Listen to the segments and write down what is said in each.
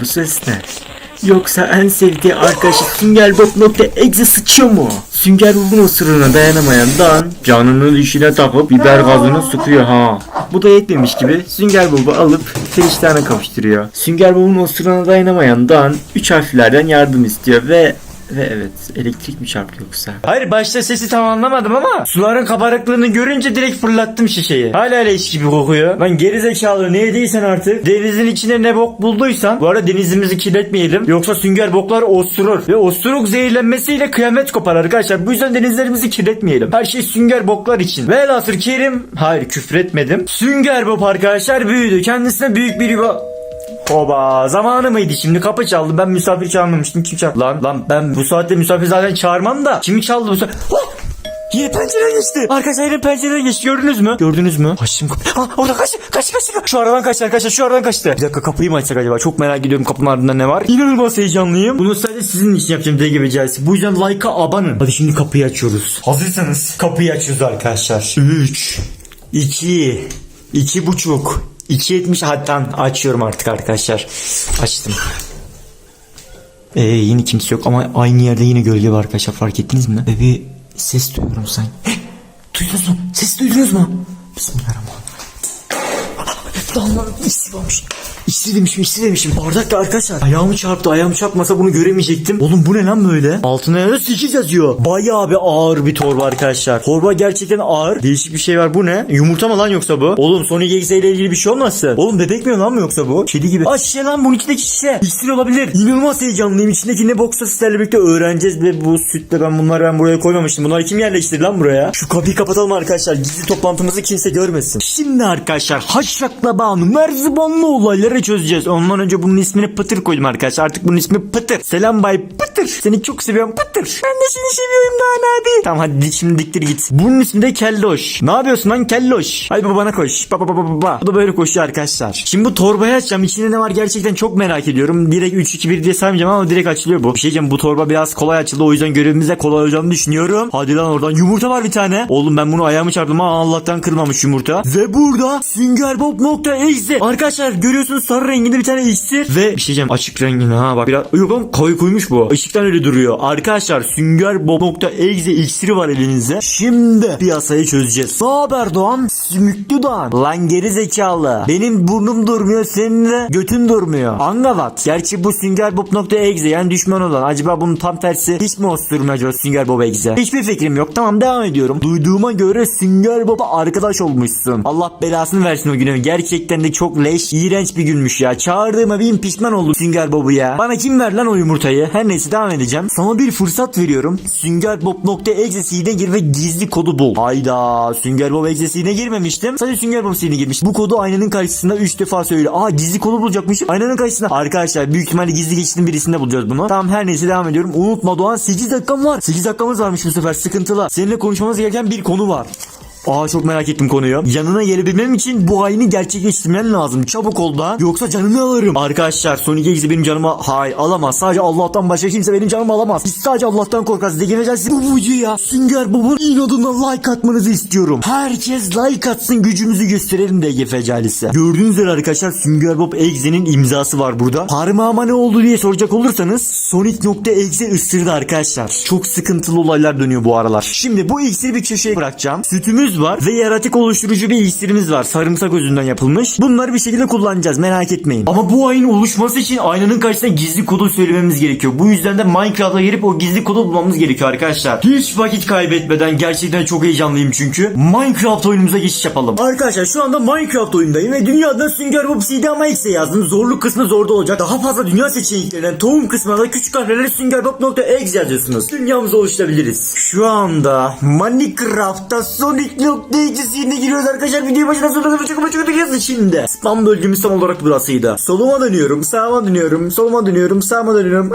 Bu ses ne? Yoksa en sevdiği arkadaşı Sünger Bob nokta egze sıçıyor mu? Sünger Bob'un osuruna dayanamayan Dan canını dişine takıp biber gazını sıkıyor ha. Bu da yetmemiş gibi Sünger Bob'u alıp Feriştah'ına kavuşturuyor. Sünger Bob'un osuruna dayanamayan Dan 3 harflerden yardım istiyor ve ve evet elektrik mi çarptı yoksa? Hayır başta sesi tam anlamadım ama suların kabarıklığını görünce direkt fırlattım şişeyi. Hala leş gibi kokuyor. Lan gerizekalı ne yediysen artık denizin içine ne bok bulduysan bu arada denizimizi kirletmeyelim yoksa sünger boklar osurur ve osuruk zehirlenmesiyle kıyamet kopar arkadaşlar. Bu yüzden denizlerimizi kirletmeyelim. Her şey sünger boklar için. Velhasıl kerim hayır küfretmedim. Sünger bok arkadaşlar büyüdü. Kendisine büyük bir yuva Oba zamanı mıydı şimdi kapı çaldı ben misafir çağırmamıştım kim çaldı lan lan ben bu saatte misafir zaten çağırmam da kimi çaldı bu saat! Yine pencere geçti. Arkadaşlar yine pencere geçti. Gördünüz mü? Gördünüz mü? Başım Ha orada kaçtı. Kaçtı kaçtı. Şu aradan kaçtı arkadaşlar. Şu aradan kaçtı. Bir dakika kapıyı mı açsak acaba? Çok merak ediyorum kapının ardında ne var. İnanılmaz heyecanlıyım. Bunu sadece sizin için yapacağım DG becerisi. Bu yüzden like'a abanın. Hadi şimdi kapıyı açıyoruz. Hazırsanız kapıyı açıyoruz arkadaşlar. 3 2 2 buçuk 2.70 hatta açıyorum artık arkadaşlar. Açtım. Ee, yine kimse yok ama aynı yerde yine gölge var arkadaşlar fark ettiniz mi? Ve bir ses duyuyorum sanki. Duydunuz mu? Ses duydunuz mu? Bismillahirrahmanirrahim. Lan işsi varmış. İşsi demişim işsi demişim. Bardakta arkadaşlar. Ayağımı çarptı. Ayağımı çarpmasa bunu göremeyecektim. Oğlum bu ne lan böyle? Altına yazıyor 8 yazıyor. Bayağı bir ağır bir torba arkadaşlar. Torba gerçekten ağır. Değişik bir şey var. Bu ne? Yumurta mı lan yoksa bu? Oğlum Sonic X ile ilgili bir şey olmazsa. Oğlum bebek mi lan mı yoksa bu? Kedi gibi. Aa şişe lan bunun içindeki şişe. İksir olabilir. İnanılmaz heyecanlıyım. İçindeki ne boksa sizlerle birlikte öğreneceğiz ve bu sütle ben bunları ben buraya koymamıştım. Bunları kim yerleştirdi lan buraya? Şu kapıyı kapatalım arkadaşlar. Gizli toplantımızı kimse görmesin. Şimdi arkadaşlar Haşrakla Banu Merzibanlı olayları çözeceğiz. Ondan önce bunun ismini Pıtır koydum arkadaşlar. Artık bunun ismi Pıtır. Selam Bay Pıtır. Seni çok seviyorum Pıtır. Ben de seni seviyorum daha ne abi. Tamam hadi şimdi diktir git. Bunun ismi de Kelloş. Ne yapıyorsun lan Kelloş? Hadi babana koş. Baba baba baba. Bu da böyle koşuyor arkadaşlar. Şimdi bu torbayı açacağım. İçinde ne var gerçekten çok merak ediyorum. Direkt 3 2 1 diye saymayacağım ama direkt açılıyor bu. Bir şey bu torba biraz kolay açıldı. O yüzden görevimize kolay olacağını düşünüyorum. Hadi lan oradan yumurta var bir tane. Oğlum ben bunu ayağımı çarptım ama Allah'tan kırmamış yumurta. Ve burada süngerbob.exe Arkadaşlar görüyorsunuz sarı renginde bir tane iksir. Ve bir şey diyeceğim açık rengine ha bak biraz yok oğlum koyu koymuş bu. Işıktan öyle duruyor. Arkadaşlar süngerbob.exe iksiri var elinizde. Şimdi piyasayı çözeceğiz. Ne haber Doğan? Sümüklü Doğan. Lan geri zekalı. Benim burnum durmuyor senin de götün durmuyor. Angavat. Gerçi bu süngerbob.exe yani düşman olan. Acaba bunun tam tersi hiç mi osturmuyor acaba süngerbob.exe? Hiçbir fikrim yok. Tamam devam ediyorum. Duyduğuma göre süngerbob'a arkadaş olmuşsun. Allah belasını versin o günü. Gerçekten de çok leş, iğrenç bir günmüş ya. Çağırdığıma bin pişman oldum Sünger Bob'u ya. Bana kim ver lan o yumurtayı? Her neyse devam edeceğim. Sana bir fırsat veriyorum. Süngerbob.exe'sine gir ve gizli kodu bul. Hayda. Sünger Bob exe'sine girmemiştim. Sadece Sünger Bob sine girmiş. Bu kodu aynanın karşısında 3 defa söyle. Aa gizli kodu bulacakmışım. Aynanın karşısında. Arkadaşlar büyük ihtimalle gizli geçtiğin birisinde bulacağız bunu. Tamam her neyse devam ediyorum. Unutma Doğan 8 dakikam var. 8 dakikamız varmış bu sefer sıkıntılı. Seninle konuşmamız gereken bir konu var. Aa çok merak ettim konuyu. Yanına gelebilmem için bu ayini gerçekleştirmen lazım. Çabuk ol lan. Yoksa canını alırım. Arkadaşlar Sonic X'i benim canıma hay alamaz. Sadece Allah'tan başka kimse benim canımı alamaz. Biz sadece Allah'tan korkarız. Degeneceğiz. Bu videoya Sünger Bob'un inadına like atmanızı istiyorum. Herkes like atsın gücümüzü gösterelim DG Fecalisi. Gördüğünüz üzere arkadaşlar Sünger Bob Exe'nin imzası var burada. Parmağıma ne oldu diye soracak olursanız Sonic.exe ısırdı arkadaşlar. Çok sıkıntılı olaylar dönüyor bu aralar. Şimdi bu iksiri bir köşeye bırakacağım. Sütümüz var ve yaratık oluşturucu bir iksirimiz var. Sarımsak özünden yapılmış. Bunları bir şekilde kullanacağız merak etmeyin. Ama bu ayın oluşması için aynanın karşısında gizli kodu söylememiz gerekiyor. Bu yüzden de Minecraft'a girip o gizli kodu bulmamız gerekiyor arkadaşlar. Hiç vakit kaybetmeden gerçekten çok heyecanlıyım çünkü. Minecraft oyunumuza geçiş yapalım. Arkadaşlar şu anda Minecraft oyundayım ve dünyada Sünger Bob CD ama X'e yazdım. Zorluk kısmı zorda olacak. Daha fazla dünya seçeneklerinden tohum kısmına da küçük harflerle süngerbob.exe yazıyorsunuz. Dünyamıza oluşturabiliriz. Şu anda Minecraft'ta Sonic.exe'sine giriyoruz arkadaşlar. Video başına sonuna kadar çok çok çok şimdi. Spam bölgemiz tam olarak burasıydı. Soluma dönüyorum, sağıma dönüyorum, soluma dönüyorum, sağıma dönüyorum.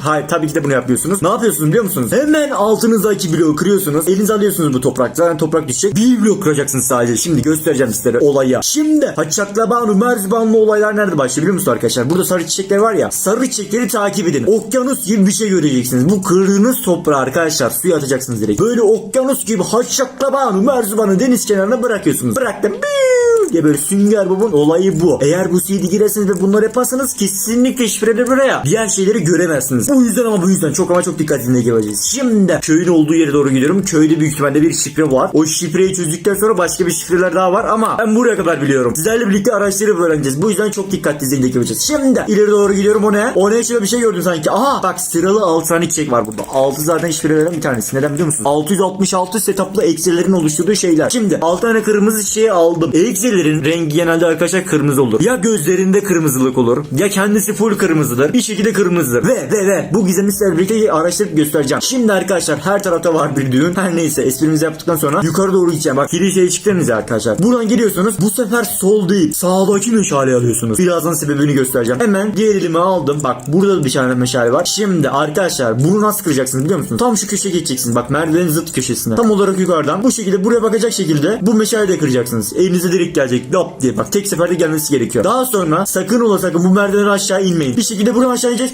Hayır tabii ki de bunu yapmıyorsunuz. Ne yapıyorsunuz biliyor musunuz? Hemen altınızdaki bloğu kırıyorsunuz. Elinize alıyorsunuz bu toprak. Zaten toprak düşecek. Bir blok kıracaksınız sadece. Şimdi göstereceğim sizlere olaya. Şimdi Haçakla Banu Merzibanlı olaylar nerede başlıyor biliyor musunuz arkadaşlar? Burada sarı çiçekler var ya. Sarı çiçekleri takip edin. Okyanus gibi bir şey göreceksiniz. Bu kırdığınız toprağı arkadaşlar suya atacaksınız direkt. Böyle okyanus gibi Haçakla Banu Merzibanı deniz kenarına bırakıyorsunuz. Bıraktım. Ya böyle Sünger Bob'un olayı bu. Eğer bu CD girerseniz ve bunları yaparsanız kesinlikle şifreleri buraya. Diğer şeyleri göremezsiniz. Bu yüzden ama bu yüzden çok ama çok dikkatli geleceğiz. Şimdi köyün olduğu yere doğru gidiyorum. Köyde büyük ihtimalle bir şifre var. O şifreyi çözdükten sonra başka bir şifreler daha var ama ben buraya kadar biliyorum. Sizlerle birlikte araştırıp öğreneceğiz. Bu yüzden çok dikkatli izleyin yapacağız. Şimdi ileri doğru gidiyorum o ne? O ne şöyle bir şey gördüm sanki. Aha bak sıralı 6 tane çiçek var burada. 6 zaten şifrelerden bir tanesi. Neden biliyor musun? 666 setuplı eksilerin oluşturduğu şeyler. Şimdi 6 tane kırmızı çiçeği aldım. Eksilerin rengi genelde arkadaşlar kırmızı olur. Ya gözlerinde kırmızılık olur. Ya kendisi full kırmızıdır. Bir şekilde kırmızıdır. Ve ve ve bu gizemli sizlerle birlikte araştırıp göstereceğim. Şimdi arkadaşlar her tarafta var bir düğün. Her neyse esprimizi yaptıktan sonra yukarı doğru gideceğim. Bak kiliseye çıktınız arkadaşlar. Buradan geliyorsunuz. Bu sefer sol değil. Sağdaki meşaleyi alıyorsunuz. Birazdan sebebini göstereceğim. Hemen diğer elimi aldım. Bak burada da bir tane meşale var. Şimdi arkadaşlar bunu nasıl kıracaksınız biliyor musunuz? Tam şu köşeye geçeceksiniz. Bak merdivenin zıt köşesine. Tam olarak yukarıdan. Bu şekilde buraya bakacak şekilde bu meşaleyi de kıracaksınız. Elinize direkt gelecek. Lop diye. Bak tek seferde gelmesi gerekiyor. Daha sonra sakın ola sakın bu merdiveni aşağı inmeyin. Bir şekilde buradan aşağı ineceğiz.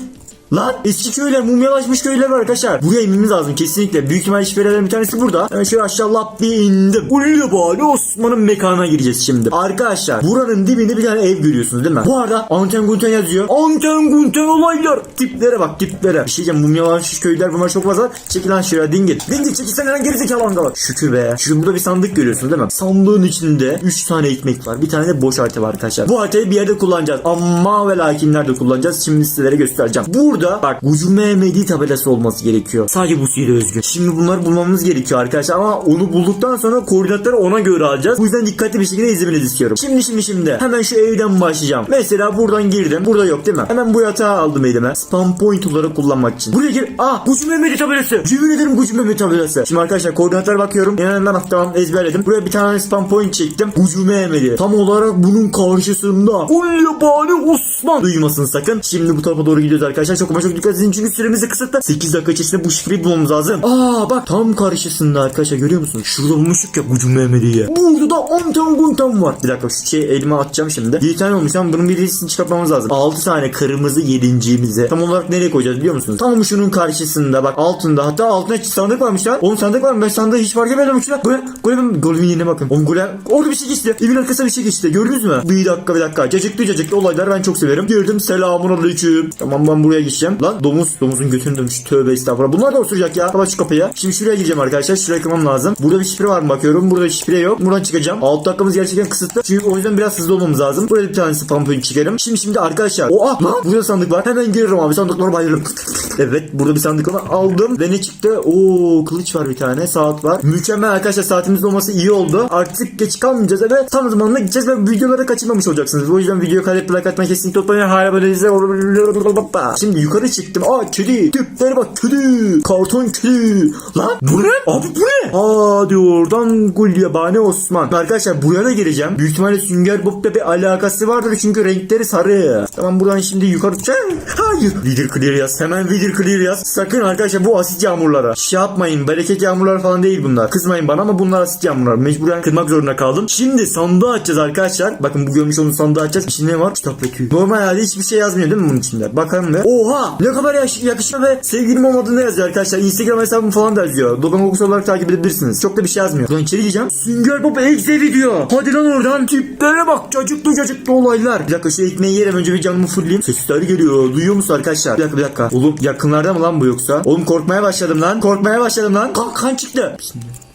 Lan eski köyler mumyalaşmış köyler var arkadaşlar. Buraya inmemiz lazım kesinlikle. Büyük ihtimalle şifrelerden bir tanesi burada. Hemen şöyle aşağı lap diye indim. Uluyor bari Osman'ın mekanına gireceğiz şimdi. Arkadaşlar buranın dibinde bir tane ev görüyorsunuz değil mi? Bu arada Anten Gunten yazıyor. Anten Gunten olaylar. Tiplere bak tiplere. Bir şey diyeceğim mumyalaşmış köyler bunlar çok fazla. Çekil lan şuraya dingil. Dingil çekil sen lan gerizekalı angalar. Şükür be. Şu burada bir sandık görüyorsunuz değil mi? Sandığın içinde 3 tane ekmek var. Bir tane de boş harita var arkadaşlar. Bu haritayı bir yerde kullanacağız. Ama ve lakin nerede kullanacağız? Şimdi sizlere göstereceğim. Burada bak Gucu Mehmedi tabelası olması gerekiyor. Sadece bu sihir özgü. Şimdi bunları bulmamız gerekiyor arkadaşlar ama onu bulduktan sonra koordinatları ona göre alacağız. Bu yüzden dikkatli bir şekilde izlemenizi istiyorum. Şimdi şimdi şimdi hemen şu evden başlayacağım. Mesela buradan girdim. Burada yok değil mi? Hemen bu yatağı aldım elime. Spam point olarak kullanmak için. Buraya gir. Ah Gucu Mehmedi tabelası. Yemin ederim Gucu Mehmedi tabelası. Şimdi arkadaşlar koordinatlara bakıyorum. Yanından tamam ezberledim. Buraya bir tane spam point çektim. Gucu Mehmedi. Tam olarak bunun karşısında. Ulyabani Osman. Duymasın sakın. Şimdi bu tarafa doğru gidiyoruz arkadaşlar. Ama çok dikkat edin çünkü süremiz de kısıtlı. 8 dakika içerisinde bu şifreyi bulmamız lazım. Aa bak tam karşısında arkadaşlar görüyor musun? Şurada bulmuştuk ya Gucu Mehmedi'yi. Burada da Anten Gunten var. Bir dakika şu şey elime atacağım şimdi. 7 tane olmuş ama bunun birisini çıkartmamız lazım. 6 tane kırmızı yedinciğimizi. Tam olarak nereye koyacağız biliyor musunuz? Tam şunun karşısında bak altında hatta altında sandık varmış lan. Oğlum sandık var mı? Ben sandığı hiç fark etmedim. Şuna gole, gole, golün yerine bakın. Oğlum gole, orada bir şey geçti. Evin arkasına bir şey geçti. Gördünüz mü? Bir dakika bir dakika. Cacıklı cacıklı olaylar ben çok severim. Girdim selamun aleyküm. Tamam ben buraya geçeceğim. Lan domuz domuzun götünü dönmüş. Tövbe estağfurullah. Bunlar da osuracak ya. Kapat şu kapıyı. Şimdi şuraya gireceğim arkadaşlar. Şuraya kırmam lazım. Burada bir şifre var mı bakıyorum. Burada şifre yok. Buradan çıkacağım. Alt dakikamız gerçekten kısıtlı. Çünkü o yüzden biraz hızlı olmamız lazım. Buraya bir tane spam point çıkarım. Şimdi şimdi arkadaşlar. Oha lan burada sandık var. Hemen giriyorum abi. Sandıklara bayılırım. evet burada bir sandık var. Aldım. Ve ne çıktı? Oo kılıç var bir tane. Saat var. Mükemmel arkadaşlar. Saatimizin olması iyi oldu. Artık geç kalmayacağız. Evet tam zamanında gideceğiz ve videoları kaçırmamış olacaksınız. O yüzden videoyu kaydedip like atmayı kesinlikle unutmayın. Hala böyle izle. Şimdi yukarı çıktım. Aa kedi. Tüplere bak kedi. Karton kedi. Lan bu ne? Abi bu ne? Hadi oradan Gulyabani Osman. Arkadaşlar buraya da gireceğim. Büyük ihtimalle Sünger Bob'la bir alakası vardır çünkü renkleri sarı. Tamam buradan şimdi yukarı çıkacağım. Hayır. Vidir clear yaz. Hemen vidir clear yaz. Sakın arkadaşlar bu asit yağmurlara. Şey yapmayın. Bereket yağmurları falan değil bunlar. Kızmayın bana ama bunlar asit yağmurlar. Mecburen kırmak zorunda kaldım. Şimdi sandığı açacağız arkadaşlar. Bakın bu görmüş olduğunuz sandığı açacağız. İçinde ne var? Kitap ve tüy. Normal halde hiçbir şey yazmıyor değil mi bunun içinde? Bakalım ve. Oha! Ne kadar yaş yakışıyor ve sevgilim olmadığını yazıyor arkadaşlar. Instagram hesabım falan da yazıyor. Dogan Kokusu olarak takip edebilirsiniz. Çok da bir şey yazmıyor. Buradan içeri gireceğim. Sünger Bob exe video. Hadi lan oradan tiplere bak. Cacıklı cacıklı olaylar. Bir dakika şu ekmeği yerim önce bir canımı fırlayayım. Sesler geliyor. Duyuyor musun arkadaşlar? Bir dakika bir dakika. Oğlum yakınlarda mı lan bu yoksa? Oğlum korkmaya başladım lan. Korkmaya başladım lan. Kan, kan çıktı. Bismillah.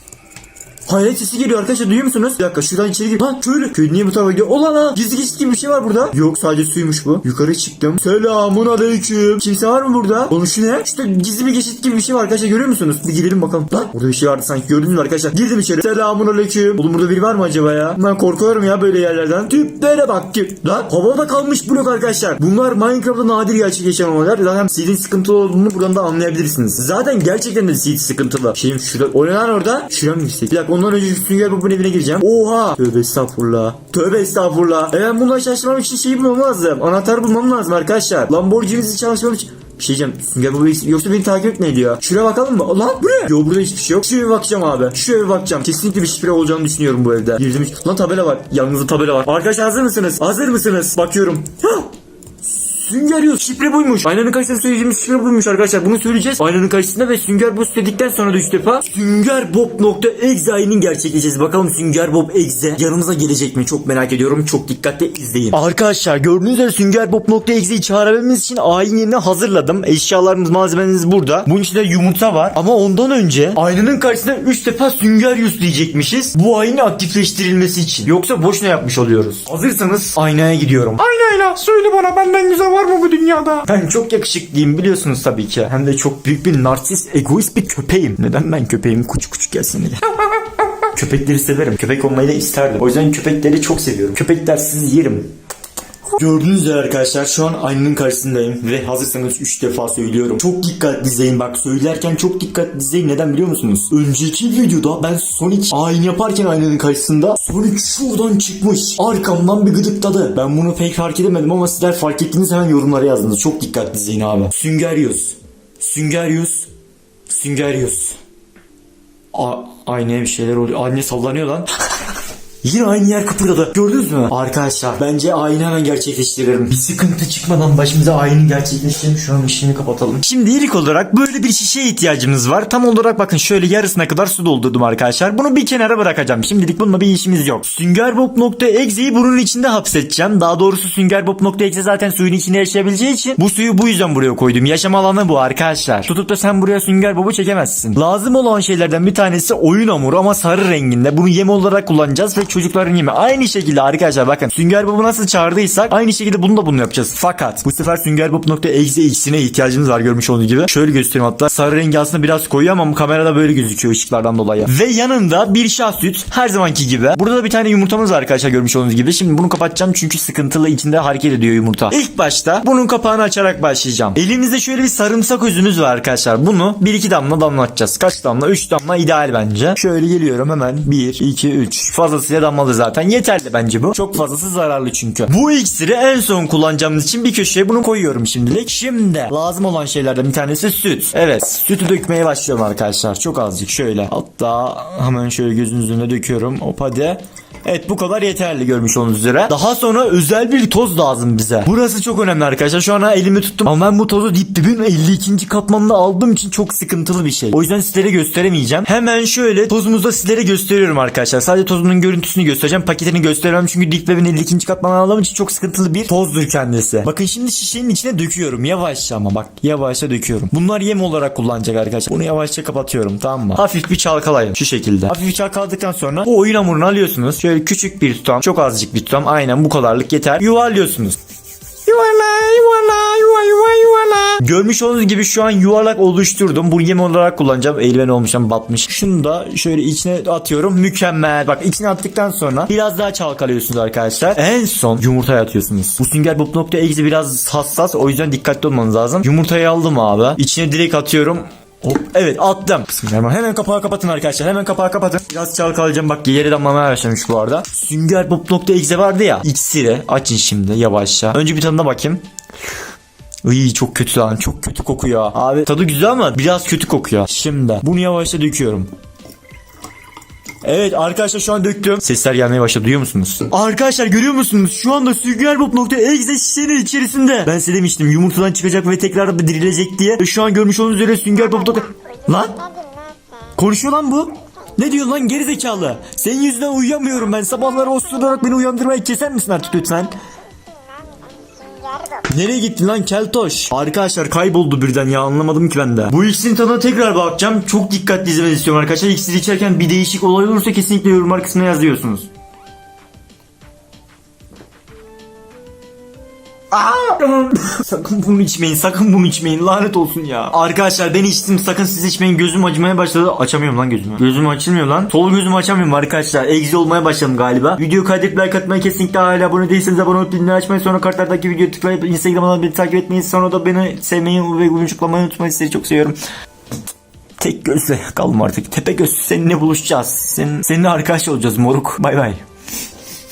Hayalet sesi geliyor arkadaşlar duyuyor musunuz? Bir dakika şuradan içeri gir. Lan şöyle. Köy niye bu tarafa gidiyor? Ola lan. Gizli gizli gibi bir şey var burada. Yok sadece suymuş bu. Yukarı çıktım. Selamun aleyküm. Kimse var mı burada? Oğlum şu ne? Şurada gizli bir geçit gibi bir şey var arkadaşlar görüyor musunuz? Bir gidelim bakalım. Lan burada bir şey vardı sanki gördünüz mü arkadaşlar? Girdim içeri. Selamun aleyküm. Oğlum burada biri var mı acaba ya? Ben korkuyorum ya böyle yerlerden. Tüplere bak tüp. Lan havada kalmış blok arkadaşlar. Bunlar Minecraft'ta nadir gerçekleşen olaylar. Zaten seedin sıkıntılı olduğunu buradan da anlayabilirsiniz. Zaten gerçekten de seed sıkıntılı. Şeyim şurada. O ne lan orada? Şuraya mı gitsek? Bir dakika ondan önce Sünger Bob'un evine gireceğim. Oha. Tövbe estağfurullah. Tövbe estağfurullah. E ben bundan şaşırmam için şeyi bulmam lazım. Anahtar bulmam lazım arkadaşlar. Lamborghini'si çalışmam için. Bir şey diyeceğim. Sünger Bob'u yoksa beni takip etme diyor. Şuraya bakalım mı? Lan bu ne? Yok burada hiçbir şey yok. Şuraya bir bakacağım abi. Şuraya bir bakacağım. Kesinlikle bir şifre olacağını düşünüyorum bu evde. Girdim. Lan tabela var. Yalnız tabela var. Arkadaşlar hazır mısınız? Hazır mısınız? Bakıyorum. Hah! Sünger Yus şifre buymuş. Aynanın karşısında söyleyeceğimiz şifre buymuş arkadaşlar. Bunu söyleyeceğiz. Aynanın karşısında ve Sünger Bob dedikten sonra da 3 defa Süngerbob.exe ayinin gerçekleşeceğiz. Bakalım Sünger Bob Exe yanımıza gelecek mi? Çok merak ediyorum. Çok dikkatle izleyin. Arkadaşlar gördüğünüz üzere Süngerbob.exe'yi çağırabilmemiz için ayin yerini hazırladım. Eşyalarımız, malzememiz burada. Bunun içinde yumurta var. Ama ondan önce aynanın karşısında 3 defa Sünger Yus diyecekmişiz. Bu ayinin aktifleştirilmesi için. Yoksa boşuna yapmış oluyoruz. Hazırsanız aynaya gidiyorum. Aynayla söyle bana benden güzel var mı bu dünyada? Ben çok yakışıklıyım biliyorsunuz tabii ki. Hem de çok büyük bir narsist, egoist bir köpeğim. Neden ben köpeğim? Küçük küçük gelsin diye. Köpekleri severim. Köpek olmayı da isterdim. O yüzden köpekleri çok seviyorum. Köpekler sizi yerim. Gördüğünüz üzere arkadaşlar şu an aynanın karşısındayım ve hazırsanız 3 defa söylüyorum. Çok dikkatli izleyin bak söylerken çok dikkatli izleyin neden biliyor musunuz? Önceki videoda ben Sonic ayin yaparken aynanın karşısında Sonic şuradan çıkmış. Arkamdan bir gıdıkladı. Ben bunu pek fark edemedim ama sizler fark ettiğiniz hemen yorumlara yazdınız. Çok dikkatli izleyin abi. Süngerius. Süngerius. Süngerius. A aynaya bir şeyler oluyor. Anne sallanıyor lan. Yine aynı yer kıpırdadı. Gördünüz mü? Arkadaşlar bence ayini hemen gerçekleştirelim. Bir sıkıntı çıkmadan başımıza ayini gerçekleştirelim. Şu an ışığını kapatalım. Şimdi ilk olarak böyle bir şişeye ihtiyacımız var. Tam olarak bakın şöyle yarısına kadar su doldurdum arkadaşlar. Bunu bir kenara bırakacağım. Şimdilik bununla bir işimiz yok. Süngerbob.exe'yi bunun içinde hapsedeceğim. Daha doğrusu Süngerbob.exe zaten suyun içinde yaşayabileceği için bu suyu bu yüzden buraya koydum. Yaşam alanı bu arkadaşlar. Tutup da sen buraya Süngerbob'u çekemezsin. Lazım olan şeylerden bir tanesi oyun hamuru ama sarı renginde. Bunu yem olarak kullanacağız ve çocukların yemi. Aynı şekilde arkadaşlar bakın Sünger Bob'u nasıl çağırdıysak aynı şekilde bunu da bunu yapacağız. Fakat bu sefer Süngerbob.exe x'ine ihtiyacımız var görmüş olduğunuz gibi. Şöyle göstereyim hatta. Sarı rengi aslında biraz koyu ama kamerada böyle gözüküyor ışıklardan dolayı. Ve yanında bir şah süt her zamanki gibi. Burada da bir tane yumurtamız var arkadaşlar görmüş olduğunuz gibi. Şimdi bunu kapatacağım çünkü sıkıntılı içinde hareket ediyor yumurta. İlk başta bunun kapağını açarak başlayacağım. Elimizde şöyle bir sarımsak özümüz var arkadaşlar. Bunu 1-2 damla damlatacağız. Kaç damla? 3 damla ideal bence. Şöyle geliyorum hemen. 1, 2, 3. Fazlasıyla damladı zaten. Yeterli bence bu. Çok fazlası zararlı çünkü. Bu iksiri en son kullanacağımız için bir köşeye bunu koyuyorum şimdilik. Şimdi lazım olan şeylerden bir tanesi süt. Evet sütü dökmeye başlıyorum arkadaşlar. Çok azıcık şöyle. Hatta hemen şöyle gözünüzün önüne döküyorum. Hop hadi. Evet bu kadar yeterli görmüş olduğunuz üzere. Daha sonra özel bir toz lazım bize. Burası çok önemli arkadaşlar. Şu an elimi tuttum. Ama ben bu tozu dip dibin 52. katmanında aldığım için çok sıkıntılı bir şey. O yüzden sizlere gösteremeyeceğim. Hemen şöyle tozumuzu da sizlere gösteriyorum arkadaşlar. Sadece tozunun görüntüsünü göstereceğim. Paketini gösteremem çünkü dip web'in 52. katmanını aldığım için çok sıkıntılı bir tozdur kendisi. Bakın şimdi şişenin içine döküyorum. Yavaşça ama bak. Yavaşça döküyorum. Bunlar yem olarak kullanacak arkadaşlar. Bunu yavaşça kapatıyorum tamam mı? Hafif bir çalkalayın şu şekilde. Hafif bir çalkaladıktan sonra bu oyun hamurunu alıyorsunuz. Şöyle küçük bir tutam. Çok azıcık bir tutam. Aynen bu kadarlık yeter. Yuvarlıyorsunuz. Yuvarla yuvarla yuva yuva yuvarla. Görmüş olduğunuz gibi şu an yuvarlak oluşturdum. Bunu yem olarak kullanacağım. Eldiven olmuşum batmış. Şunu da şöyle içine atıyorum. Mükemmel. Bak içine attıktan sonra biraz daha çalkalıyorsunuz arkadaşlar. En son yumurtaya atıyorsunuz. Bu sünger bob nokta eksi biraz hassas. O yüzden dikkatli olmanız lazım. Yumurtayı aldım abi. İçine direkt atıyorum. Hop. Evet attım. Bismillahirrahmanirrahim. Hemen kapağı kapatın arkadaşlar. Hemen kapağı kapatın. Biraz çalkalayacağım. Bak yeri damlamaya başlamış bu arada. Sünger bob.exe vardı ya. İksiri açın şimdi yavaşça. Önce bir tadına bakayım. Iy çok kötü lan çok kötü kokuyor. Abi tadı güzel ama biraz kötü kokuyor. Şimdi bunu yavaşça döküyorum. Evet arkadaşlar şu an döktüm. Sesler gelmeye başladı duyuyor musunuz? Arkadaşlar görüyor musunuz? Şu anda süngerbob.exe şişenin içerisinde. Ben size demiştim yumurtadan çıkacak ve tekrar dirilecek diye. Şu an görmüş olduğunuz üzere süngerbob. Lan konuşuyor lan bu. Ne diyor lan gerizekalı? Senin yüzünden uyuyamıyorum ben. Sabahları osurarak beni uyandırmayı keser misin artık lütfen? Nereye gittin lan keltoş? Arkadaşlar kayboldu birden ya anlamadım ki ben de. Bu iksirin tadına tekrar bakacağım. Çok dikkatli izlemenizi istiyorum arkadaşlar. İksiri içerken bir değişik olay olursa kesinlikle yorumlar kısmına yazıyorsunuz. Sakın bunu içmeyin sakın bunu içmeyin lanet olsun ya. Arkadaşlar ben içtim sakın siz içmeyin gözüm acımaya başladı. Açamıyorum lan gözümü. Gözüm açılmıyor lan. Sol gözümü açamıyorum arkadaşlar. Egzi olmaya başladım galiba. Video kaydedip like atmayı kesinlikle hala abone değilseniz abone olup bildirimleri açmayı sonra kartlardaki videoyu tıklayıp Instagram'dan beni takip etmeyi sonra da beni sevmeyi ve uyunculamayı unutmayın sizleri çok seviyorum. Tek gözle kalma artık. Tepe göz seninle buluşacağız. Senin, seninle arkadaş olacağız moruk. Bay bay.